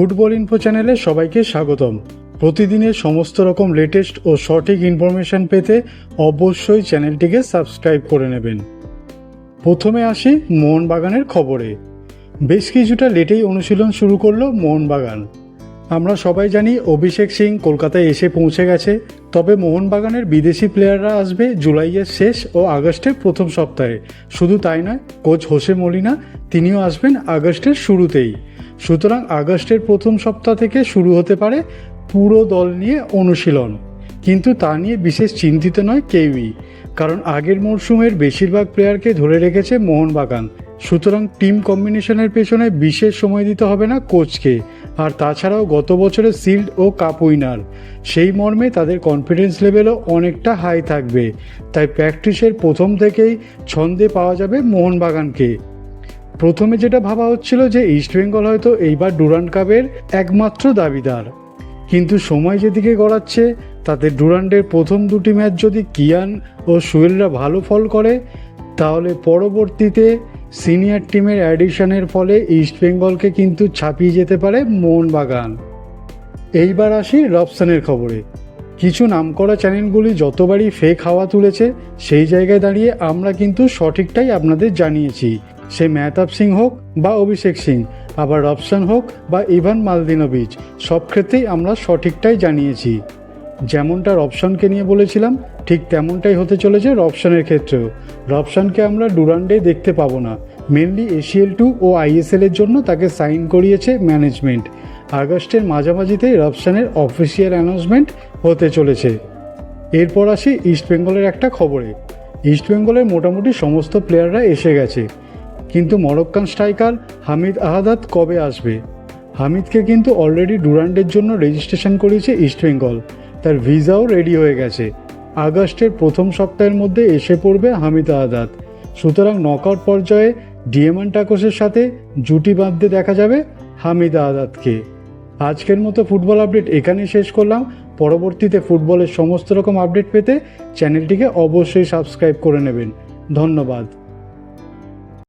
Football info চ্যানেলে সবাইকে স্বাগতম। প্রতিদিনের সমস্ত রকম লেটেস্ট ও সঠিক ইনফরমেশন পেতে অবশ্যই চ্যানেলটিকে সাবস্ক্রাইব করে নেবেন। প্রথমে আসি মোহনবাগানের খবরে। বেশ কিছুটা লেটেই অনুশীলন শুরু করল মোহনবাগান। আমরা সবাই জানি অভিষেক সিং কলকাতায় এসে পৌঁছে গেছে, তবে মোহনবাগানের বিদেশি প্লেয়াররা আসবে জুলাইয়ের শেষ ও আগস্টের প্রথম সপ্তাহে। শুধু তাই নয়, কোচ হোসে মলিনা তিনিও আসবেন আগস্টের শুরুতেই। সুতরাং আগস্টের প্রথম সপ্তাহ থেকে শুরু হতে পারে পুরো দল নিয়ে অনুশীলন। কিন্তু তা নিয়ে বিশেষ চিন্তিত নয় কেউই, কারণ আগের মরশুমের বেশিরভাগ প্লেয়ারকে ধরে রেখেছে মোহনবাগান। সুতরাং টিম কম্বিনেশনের পেছনে বিশেষ সময় দিতে হবে না কোচকে। আর তাছাড়াও গত বছরের সিল্ড ও কাপ উইনার, সেই মর্মে তাদের কনফিডেন্স লেভেলও অনেকটা হাই থাকবে। তাই প্র্যাকটিসের প্রথম থেকেই ছন্দে পাওয়া যাবে মোহনবাগানকে। প্রথমে যেটা ভাবা হচ্ছিল যে ইস্টবেঙ্গল হয়তো এইবার ডুরান্ড কাপের একমাত্র দাবিদার। কিন্তু সময় যেদিকে গড়াচ্ছে, তাতে ডুরান্ডের প্রথম দুটি ম্যাচ যদি কিয়ান ও সুয়েলরা ভালো ফল করে, তাহলে পরবর্তীতে সিনিয়র টিমের অ্যাডিশনের ফলে ইস্টবেঙ্গলকে কিন্তু ছাপিয়ে যেতে পারে মোহনবাগান। এইবার আসি রবসানের খবরে। কিছু নামকরা চ্যানেলগুলি যতবারই ফেক হাওয়া তুলেছে, সেই জায়গায় দাঁড়িয়ে আমরা কিন্তু সঠিকটাই আপনাদের জানিয়েছি। সে মেহতাব সিং হোক বা অভিষেক সিং, আবার রবসান হোক বা ইভান মালদিনোভিচ, সব ক্ষেত্রেই আমরা সঠিকটাই জানিয়েছি। যেমনটা রবসানকে নিয়ে বলেছিলাম, ঠিক তেমনটাই হতে চলেছে রবসানের ক্ষেত্রেও। রবসানকে আমরা ডুরান্ডে দেখতে পাবো না। মেনলি এশিএল টু ও আইএসএল এর জন্য তাকে সাইন করিয়েছে ম্যানেজমেন্ট আগস্টের মাঝামাঝিতেই রবসানের অফিসিয়াল অ্যানাউন্সমেন্ট হতে চলেছে। এরপর আসি ইস্টবেঙ্গলের একটা খবরে। ইস্টবেঙ্গলের মোটামুটি সমস্ত প্লেয়াররা এসে গেছে। কিন্তু মরক্কান স্ট্রাইকার হামিদ আহাদাত কবে আসবে? হামিদকে কিন্তু অলরেডি ডুরান্ডের জন্য রেজিস্ট্রেশন করিয়েছে ইস্টবেঙ্গল তার ভিসাও রেডি হয়ে গেছে। আগস্টের প্রথম সপ্তাহের মধ্যে এসে পড়বে হামিদ আহাদাত। সুতরাং নকআউট পর্যায়ে ডিএমআন টাকোসের সাথে জুটি বাঁধতে দেখা যাবে হামিদ আহাদাতকে। আজকের মতো ফুটবল আপডেট এখানেই শেষ করলাম। পরবর্তীতে ফুটবলের সমস্ত রকম আপডেট পেতে চ্যানেলটিকে অবশ্যই সাবস্ক্রাইব করে নেবেন। ধন্যবাদ।